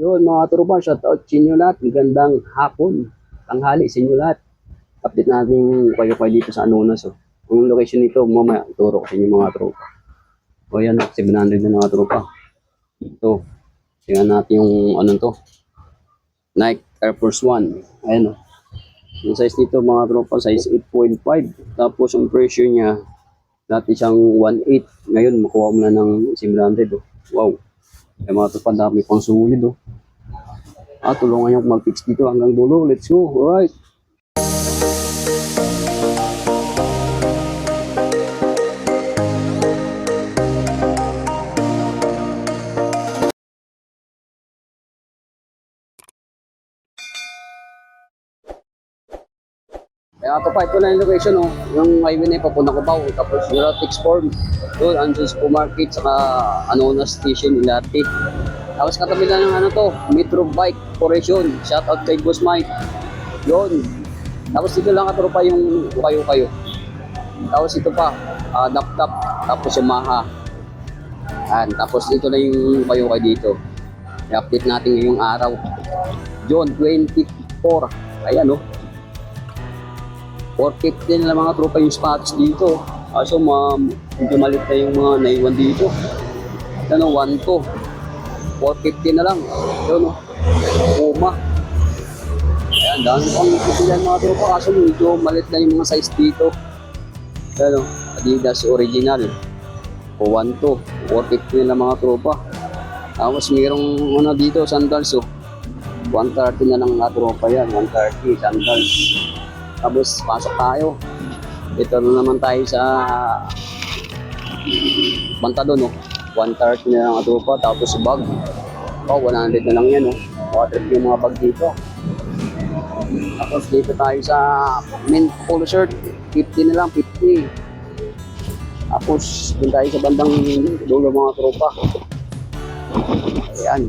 Yun mga tropa, shout out sa inyo lahat. Magandang hapon. Tanghali sa inyo lahat. Update natin kayo kayo dito sa Anonas. Oh. Yung location nito, mamaya ituro ko sa inyo mga tropa. O yan, 700 na mga tropa. Ito. Tingnan natin yung ano to. Nike Air Force One. Ayan o. Yung size nito mga tropa, size 8.5. Tapos yung presyo niya, dati siyang 1.8. Ngayon, makuha mo na ng 700. Oh. Wow. Kaya mga tropa, dami pang sulit. Oh. Ah, tulungan ako mag-fix dito hanggang dulo. Let's go. Alright. Kaya ito pa, ito na yung location, oh. Yung highway na papunta ko pa, tapos Eurotix Form. Doon, Anjun Supermarket, saka ano na station, Ilarte. Tapos katabi na ng ano to, Metro Bike Corporation. Shout out kay Boss Mike. Yun. Tapos dito lang katropa yung kayo-kayo. Tapos ito pa, uh, Dap-Dap, tapos Yamaha. Yan. Tapos dito na yung kayo-kayo dito. I-update natin ngayong araw. June 24. Ayan, oh. 450 na mga tropa yung spots dito. Kaso ma medyo malit na yung mga naiwan dito. Ano, 1 to. 450 na lang. Yun o. Puma. Ayan, dami pang pipilihan mga tropa. Kaso medyo malit na yung mga size dito. Ayan o. Adidas original. O 1 to. 450 na mga tropa. Tapos mayroong ano dito, sandals o. 130 na lang mga tropa yan. 130 sandals. Tapos pasok tayo. Dito na naman tayo sa banta doon, no? 130 na lang ang tropa. Tapos bag. Oh, 100 na lang yan, no? Water yung mga bag dito. Tapos dito tayo sa mint polo shirt. 50 na lang, 50. Tapos dun tayo sa bandang dulo mga tropa. Ayan.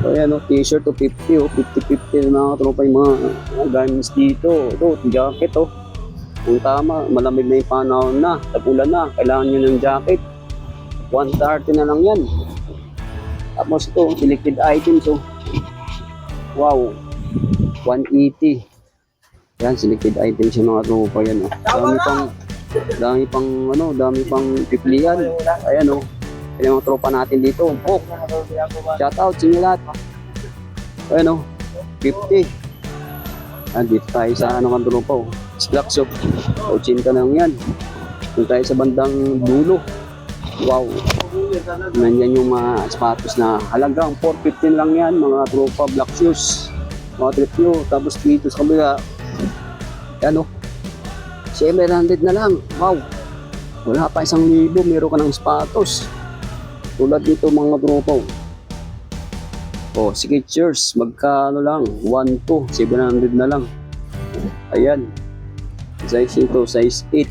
So ayan o, t-shirt o 50 o 50-50 na mga tropa yung mga mga garments dito. Ito, jacket o. Kung tama, malamig na yung panahon na, tagulan na, kailangan nyo ng jacket. 130 na lang yan. Tapos ito, selected items o. Wow, 180. Yan, selected items yung mga tropa yan o. Dami pang, dami pang, ano, dami pang pipilian. Ayan o. Yung mga tropa natin dito. Pok. Shout out sa inyo lahat. Ayan o, 50. Ah, dito tayo sa ano kang tropa o. Slacks o. 80 lang yan. Doon tayo sa bandang dulo. Wow. Nandyan yung mga sapatos na halagang 415 lang yan. Mga tropa black shoes. Mga trip nyo. Tapos dito sa kabila. Yan o. 700 na lang. Wow. Wala pa isang libo. Meron ka ng sapatos. Tulad dito mga tropa. Oh, Skechers, magkano lang? 1 to 700 na lang. Ayan. Size ito, size 8.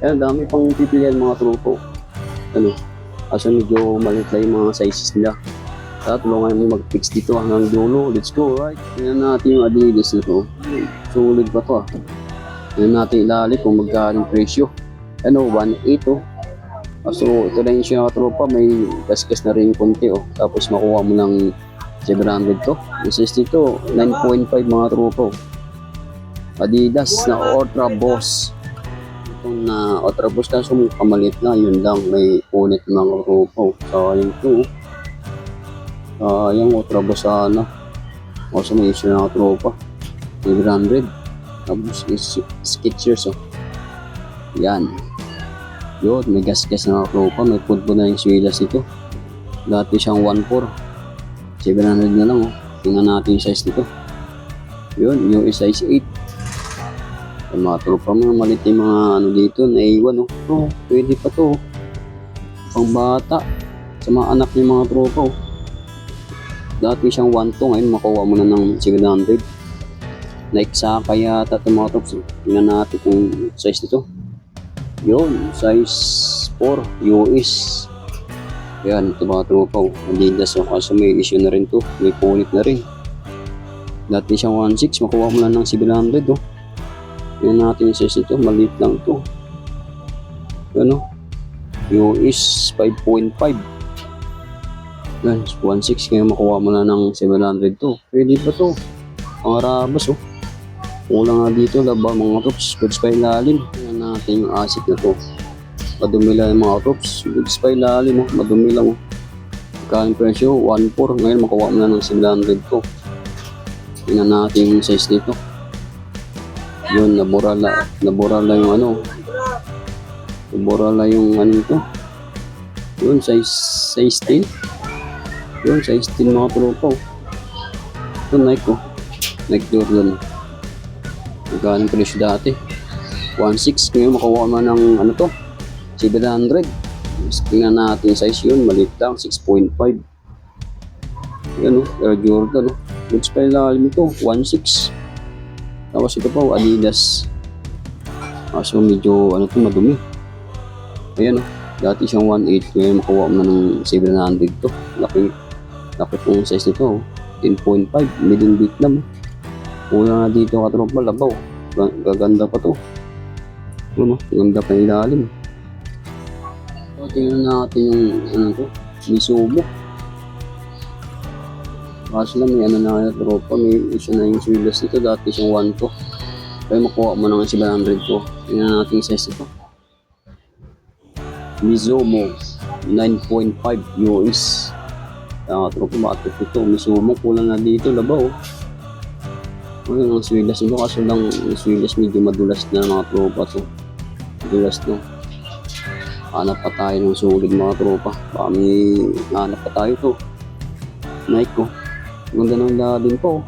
Ayan, dami pang pipilian mga tropa. Ano? Kaso medyo maliit lang yung mga sizes nila. Kaya tulungan mo mag-fix dito hanggang dulo. Let's go, right? Tingnan natin yung Adidas na to. Sulit pa to ah. Tingnan natin ilalim kung magkano presyo. Ano, 1.8 oh. So, ito na yung siya tropa, may gasgas na rin konti oh. Tapos makuha mo ng 700 to. Yung size nito, 9.5 mga tropa oh. Adidas na Ultra Boss. Itong na Ultra Boss kaso kamalit na, yun lang, may punit mga tropa oh. Sayang to oh. Sayang Ultra Boss sana. Kaso may issue tropa. 700. Tapos Skechers oh. Yan. Yun, may gas-gas na tropa. May food po na yung swilas ito. Dati siyang 1.4. 700 na lang oh. Tingnan natin yung size nito. Yun, yung size 8. Yung mga tropa mga malit yung mga ano dito, naiwan oh. Oh, pwede pa to oh. Pang bata. Sa mga anak ng mga tropa oh. Dati siyang 1 to, ngayon makuha mo na ng 700. Like sa kaya ito mga trops. Tingnan natin kung size nito. Yun, size 4, US. Yan, ito mga tropa. oh. Adidas o kaso may issue na rin to. May punit na rin. Dati siyang 1.6, makuha mo lang ng 700 oh. Yan natin yung size nito, maliit lang to. Yan oh. US 5.5. Yan, 1.6 ngayon makuha mo na ng 700 to. Pwede pa to. Ang arabas oh. Kulang nga dito, laba mga tops. Goods pa ilalim. Natin yung asik na to. Madumi lang yung mga tops. Goods pa ilalim oh. Madumi lang oh. Magkano presyo? 1.4. Ngayon makuha mo na ng 700 to. Tingnan natin yung size nito. Yun, nabura la, nabura la yung ano. Nabura la yung ano ito. Yun, size, size 10. Yun, size 10 mga tropa. oh. Ito, Nike ko. Nike Jordan. Magkano presyo dati? 1.6. Ngayon makuha mo ng ano to? 700. Tingnan natin yung size yun. Maliit lang. 6.5. Yan o. Air Jordan o. Goods pa ilalim ito. 1.6. Tapos ito pa, Adidas. Kaso medyo, ano to, madumi. Ayan o. Dati siyang 1.8. Ngayon makuha mo na ng 700 to. Laki. Laki pong size nito. oh. 10.5. Medium Vietnam. Una na dito katropa, labaw. Ga- Gaganda pa to. Ano, ganda pa yung ilalim. So, tingnan natin yung, ano to, Misubo. Kaso lang may ano na kaya tropa, may isa na yung swilas nito, dati siyang 1 to. Kaya makuha mo ng 700 to. Tingnan natin yung size nito. Mizumo 9.5 US. Kaya tropa, bakit ito? Mizumo, kulang na dito, labaw. Ano ang swilas nito, kaso lang yung swilas medyo madulas na mga tropa to. Madulas no. Hanap pa tayo ng sulit mga tropa. Baka may hanap pa tayo to. Nike ko. Ganda ng lalim po.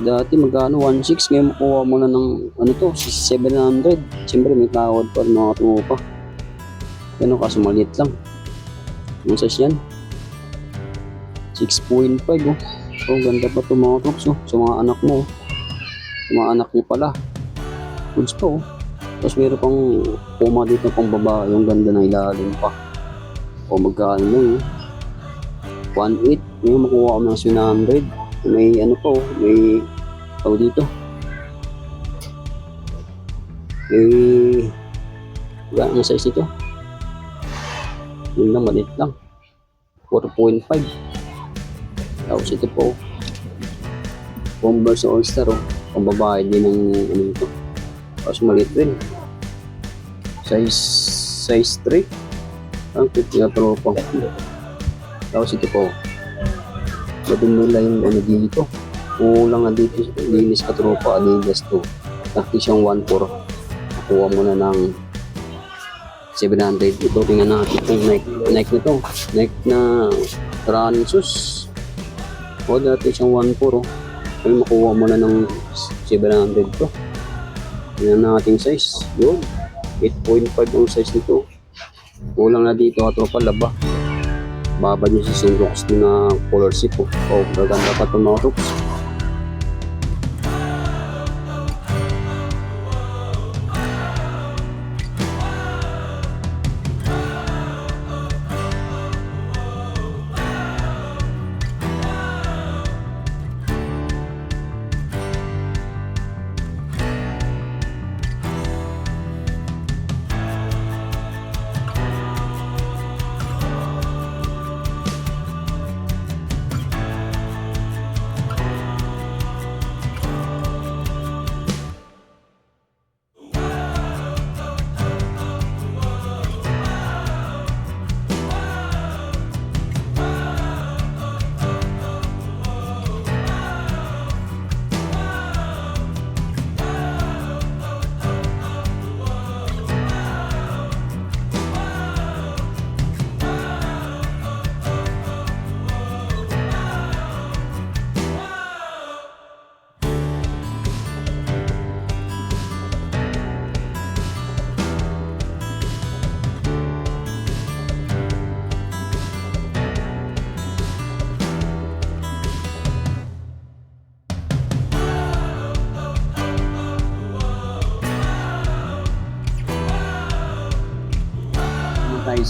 Dati magkano 1.6 ngayon makuha mo na ng ano to 700. Siyempre may tawad pa rin mga tropa. Ano kaso maliit lang. Yung size yan. 6.5 oh. Oh, ganda pa to mga trops oh. Sa mga anak mo. oh. Sa mga anak niyo pala. Goods pa oh. Tapos meron pang puma dito pang baba. Yung ganda ng ilalim pa. O magkano lang oh. 1.8. Ngayon makuha ko ng 700. May ano po, may tao dito. May wala ang size ito. Yun lang, maliit lang. 4.5. Tapos ito po. Converse All-Star oh. Pang babae din ng ano ito. Tapos maliit din. Size size 3. Ang cute nga tropa. Tapos ito po. Madumula yung ano dito. Kulang nga dito. Linis ka tropa. Adidas to. Takti siyang 1.4. Nakuha mo na ng 700. Ito tingnan natin itong Nike. Nike nito. Nike na shoes. O dati siyang 1.4. Oh. Makuha mo na ng 700 to. Tingnan natin size. Yun. 8.5 ang size nito. Kulang na dito ka tropa laba baba niya sa sundoks na color sip po. Oh, gaganda pa itong mga troops.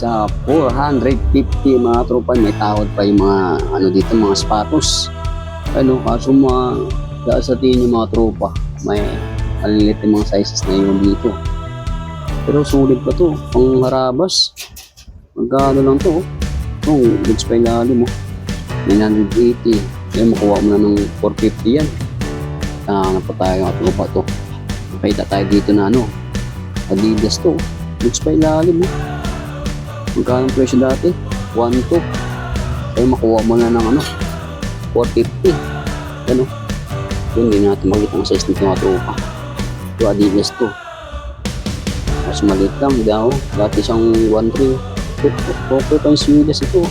Sa 450 mga tropa. May tawad pa yung mga ano dito, mga sapatos. Ano, kaso mga dahil sa tingin yung mga tropa, may malilit yung mga sizes na yun dito. Pero sulit pa to, pang harabas. Magkano lang to? oh. Goods pa ilalim mo. 980. Kaya makuha mo na ng 450 yan. Ah, pa tayo mga tropa to. Nakita tayo dito na ano. Adidas to. Goods pa ilalim mo. Magkano presyo dati? 1.2. Kaya makuha mo na ng ano. 450. Ano? Yun, hindi natin makita ang size nito mga tropa. Ito Adidas to. Mas maliit lang daw. Dati siyang 1.3. Okay pa yung Swedish ito.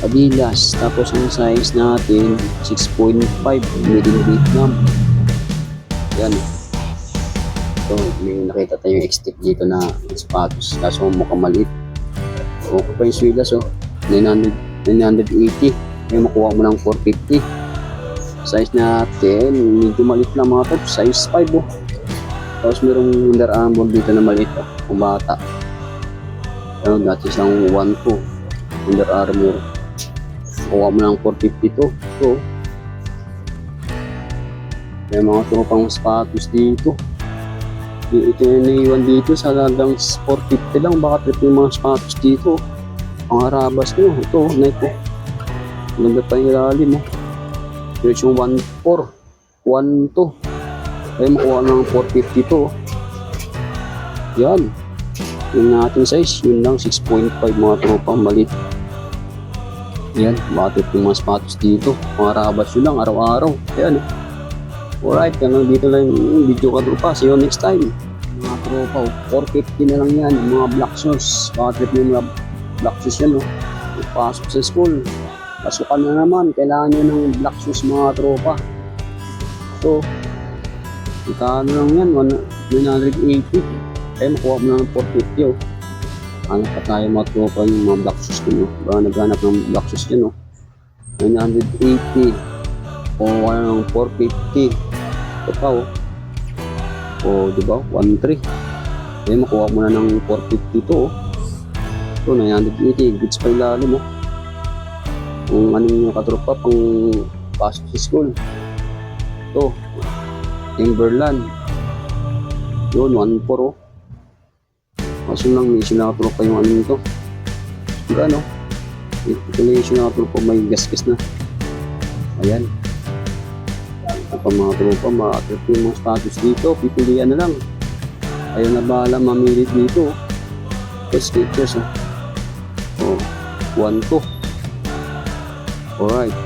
Adidas. Tapos ang size natin 6.5 made in Vietnam. Yan. Ito, may nakita tayong X-tip dito na sapatos. Kaso mukhang maliit. Okay pa yung Swedish oh. 900, 980. May makuha mo ng 450. Size natin, medyo maliit lang mga top. Size 5 oh. Tapos merong Under Armour dito na maliit oh. Kung bata. Ano, dati siyang 1.2 Under Armour. Kuha mo ng 450 to. Ito. May mga tropang sapatos dito. Ito yung naiwan dito sa halagang 450 lang. Baka trip yung mga sapatos dito. Ang harabas nyo. Ito, Nike. oh. Ganda pa yung ilalim. Oh. Ito yung 1.4. 1.2. Ay makuha ng 450 to. oh. Yan. Yung natin size, yun lang 6.5 mga tropang malit. Yan, bakit yung mga sapatos dito. Mga rabas yun lang, araw-araw. Yan. Alright, hanggang dito lang yung video ka tropa. See you next time. Mga tropa, oh, 450 na lang yan. Yung Mga black shoes. Bakit yung mga black shoes yan, oh. Pasok sa school. Pasukan na naman. Kailangan nyo ng black shoes mga tropa. So, Magkano lang yan? One- 980. Kaya makuha mo na ng 450 oh. Hanap pa tayo mga tropa yung mga black shoes ko no. Baka naghanap ng black shoes yun oh. 980. O ng 450. Ito pa oh. O di ba? 13. Kaya makuha mo na ng 450 to oh. Ito 980. Goods pa ilalim oh. Kung ano yung katropa pang pasok sa school. Ito. Timberland. Yun, 1.4 oh. Kaso lang, may pa yung ano nito. Diba ano? Ito na yung sinatro pa, may gasgas na. Ayan. Ito pa mga tropa, makatrip yung mga status dito. Pipilian na lang. Ayaw na bahala mamili dito. oh. Ito, sketchers oh. Oh, 1.2. Alright.